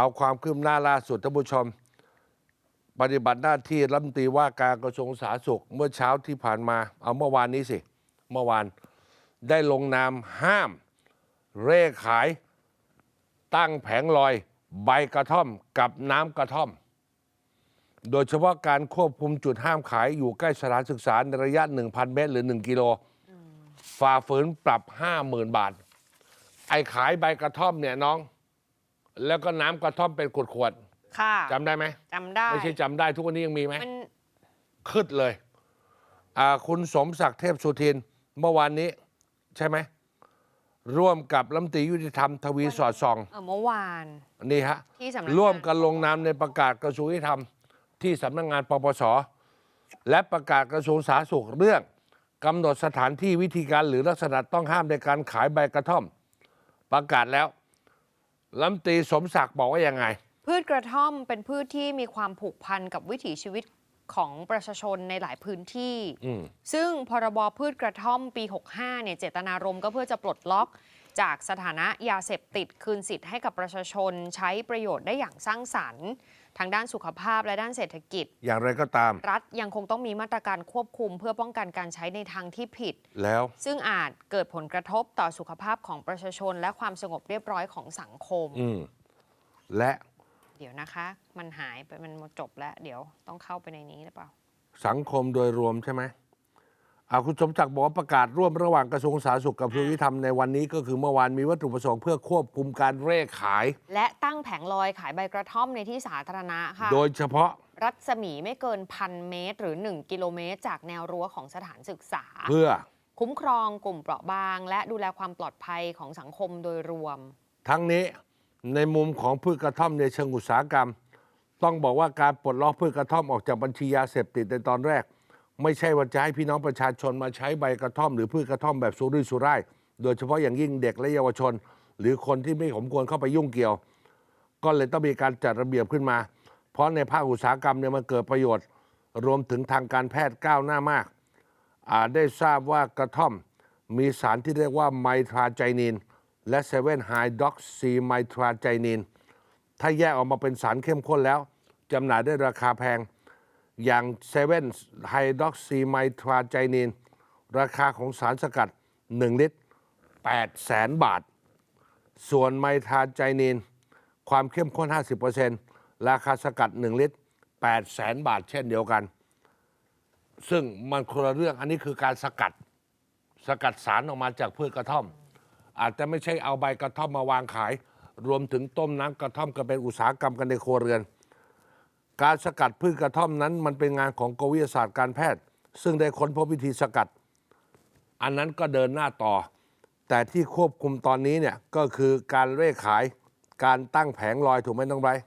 เอาความคืบหน้าล่าสุดท่านผู้ชม ปฏิบัติหน้าที่รัฐมนตรีว่าการกระทรวงสาธารณสุข เมื่อเช้าที่ผ่านมา เอาเมื่อวานนี้สิ เมื่อวานได้ลงนามห้าม เร่ขาย ตั้งแผงลอย ใบกระท่อมกับน้ำกระท่อม โดยเฉพาะการควบคุมจุดห้ามขายอยู่ใกล้สถานศึกษาในระยะ 1,000 เมตร หรือ 1 กิโลฝ่าฝืนปรับ 50,000 บาท ไอ้ขายใบกระท่อมเนี่ยน้อง แล้วก็น้ำกระท่อมเป็นขวดค่ะๆจำได้ไหมจำได้ ไม่ใช่จำได้ทุกวันนี้ยังมีไหม มันขึ้นเลยอ่าคุณสมศักดิ์เทพสุทิน เมื่อวานนี้ ใช่ไหม ร่วมกับรัฐมนตรียุติธรรมทวีสอดส่อง เออเมื่อวาน นี่ฮะ ที่สำนักงานร่วมกันลงนามในประกาศกระทรวงยุติธรรม ที่สำนักงานปปส และประกาศกระทรวงสาธารณสุขเรื่องกำหนดสถานที่วิธีการหรือลักษณะต้องห้ามในการขายใบกระท่อม ประกาศแล้ว รัฐมนตรีสมศักดิ์บอกว่ายังไง พืชกระท่อมเป็นพืชที่มีความผูกพันกับวิถีชีวิตของประชาชนในหลายพื้นที่อืมซึ่งพรบพืชกระท่อมปี 65 เนี่ยเจตนารมณ์ก็เพื่อจะปลดล็อกจากสถานะยาเสพติดคืนสิทธิ์ให้กับประชาชนใช้ประโยชน์ได้อย่างสร้างสรรค์ ทางด้านสุขภาพและด้านเศรษฐกิจ อย่างไรก็ตาม รัฐยังคงต้องมีมาตรการควบคุม เพื่อป้องกันการใช้ในทางที่ผิด แล้ว ซึ่งอาจเกิดผลกระทบต่อสุขภาพของประชาชน และความสงบเรียบร้อยของสังคม อืมและเดี๋ยวนะคะ มันหายไปมันหมดจบแล้ว เดี๋ยวต้องเข้าไปในนี้หรือเปล่า สังคมโดยรวมใช่ไหม อาคุณสมศักดิ์บอกว่าประกาศร่วมระหว่างกระทรวงสาธารณสุขกับกระทรวงยุติธรรมในวันนี้ก็คือเมื่อวานมีวัตถุประสงค์เพื่อควบคุมการเร่ขาย และตั้งแผงลอยขายใบกระท่อมในที่สาธารณะค่ะ โดยเฉพาะรัศมีไม่เกินพันเมตร หรือ 1 กิโลเมตร จากแนวรั้วของสถานศึกษา เพื่อ คุ้มครองกลุ่มเปราะบาง และดูแลความปลอดภัยของสังคมโดยรวม ทั้งนี้ในมุมของพืชกระท่อมในเชิงอุตสาหกรรม ต้องบอกว่าการปลดล็อกพืชกระท่อมออกจากบัญชียาเสพติดในตอนแรก ไม่ใช่ว่าจะให้พี่น้องประชาชนมาใช้ใบกระท่อม หรือพืชกระท่อมแบบสุรุ่ยสุร่าย โดยเฉพาะอย่างยิ่งเด็กและเยาวชน หรือคนที่ไม่สมควรเข้าไปยุ่งเกี่ยว ก็เลยต้องมีการจัดระเบียบขึ้นมา เพราะในภาคอุตสาหกรรมเนี่ยมันเกิดประโยชน์ รวมถึงทางการแพทย์ก้าวหน้ามากอาจได้ทราบว่ากระท่อมมีสารที่เรียกว่าไมทราไจนีนและเซเว่นไฮดอกซีไมทราไจนีนถ้าแยกออกมาเป็นสารเข้มข้นแล้วจำหน่ายได้ราคาแพง อย่างเซเว่นไฮดรอกซีไมทราไจนีน ราคาของสารสกัด 1 ลิตร8แสนบาท ส่วนไมทราไจนีน ความเข้มข้น 50%ราคาสกัด 1 ลิตร8แสนบาทเช่นเดียวกัน ซึ่งมันคนละเรื่องอันนี้คือการสกัด สกัดสารออกมาจากพืชกระท่อม อาจจะไม่ใช่เอาใบกระท่อมมาวางขาย รวมถึงต้มน้ำกระท่อมก็เป็นอุตสาหกรรมกันในครัวเรือน การสกัดพืชกระท่อมนั้น มันเป็นงานของกรมวิทยาศาสตร์การแพทย์ ซึ่งได้ค้นพบวิธีสกัด อันนั้นก็เดินหน้าต่อ แต่ที่ควบคุมตอนนี้เนี่ยก็คือการเร่ขายการตั้งแผงลอยถูกไหมน้องไบรท์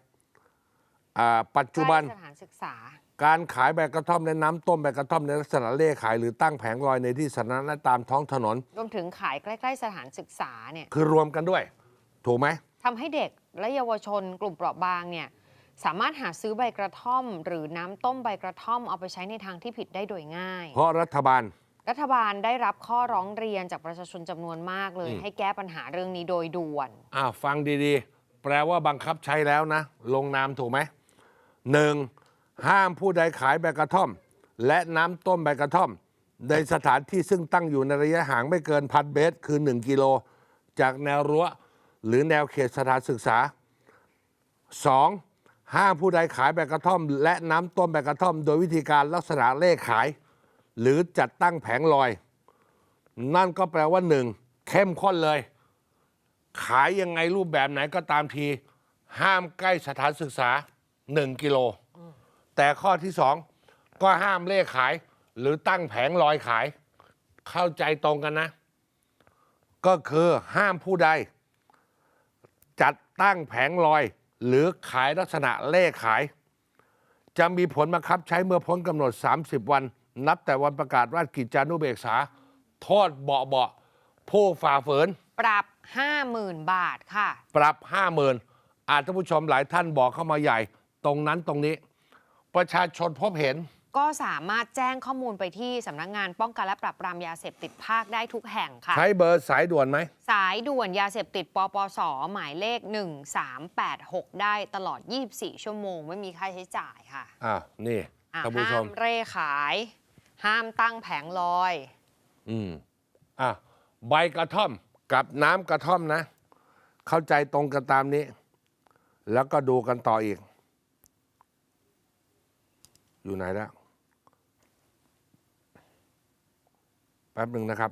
อ่าปัจจุบัน ใกล้สถานศึกษา การขายใบกระท่อมและน้ำต้มใบกระท่อมในลักษณะเล่ขายหรือตั้งแผงลอยในที่สาธารณะและตามท้องถนน รวมถึงขายใกล้ ๆ สถานศึกษาเนี่ยคือรวมกันด้วย ถูกไหม ทำให้เด็กและเยาวชนกลุ่มเปราะบางเนี่ย สามารถหาซื้อใบกระท่อม หรือน้ำต้มใบกระท่อมเอาไปใช้ในทางที่ผิดได้โดยง่าย เพราะรัฐบาล รัฐบาลได้รับข้อร้องเรียนจากประชาชนจำนวนมากเลยอืมให้แก้ปัญหาเรื่องนี้โดยด่วน อ่าฟังดีๆ แปลว่าบังคับใช้แล้วนะ ลงนามถูกไหมหนึ่งห้ามผู้ใดขายใบกระท่อม และน้ำต้มใบกระท่อม ในสถานที่ซึ่งตั้งอยู่ในระยะห่างไม่เกินพันเมตรคือ 1 กิโล จากแนวรั้ว หรือแนวเขตสถานศึกษา 2. ห้ามผู้ใดขายใบกระท่อม และน้ำต้มใบกระท่อม โดยวิธีการลักษณะเลขขาย หรือจัดตั้งแผงลอย นั่นก็แปลว่าหนึ่งเข้มข้นเลย ขายยังไงรูปแบบไหนก็ตามที ห้ามใกล้สถานศึกษา 1 กิโล แต่ข้อที่สองก็ห้ามเลขขาย หรือตั้งแผงลอยขาย เข้าใจตรงกันนะ ก็คือห้ามผู้ใด จัดตั้งแผงลอย หรือขายลักษณะเลขขาย จะมีผลบังคับใช้เมื่อพ้นกำหนด 30 วัน นับแต่วันประกาศราชกิจจานุเบกษา โทษเบาเบาๆผู้ฝ่าฝืน ปรับ 50,000 บาทค่ะ ปรับห้าหมื่นอาจท่านผู้ชมหลายท่านบอกเข้ามาใหญ่ ตรงนั้นตรงนี้ ประชาชนพบเห็น ก็สามารถแจ้งข้อมูลไปที่สำนักงานป้องกันและปราบปรามยาเสพติดภาคได้ทุกแห่งค่ะ ใช้เบอร์สายด่วนไหม สายด่วนยาเสพติดปปส หมายเลข 1386 ได้ตลอด 24 ชั่วโมง ไม่มีค่าใช้จ่ายค่ะอ้าวนี่อะท่านผู้ชห้ามมเร่ขาย ห้ามตั้งแผงลอย อืมอะใบกระท่อมกับน้ำกระท่อมนะ เข้าใจตรงกันตามนี้ แล้วก็ดูกันต่ออีก อยู่ไหนแล้ว แป๊บหนึ่งนะครับ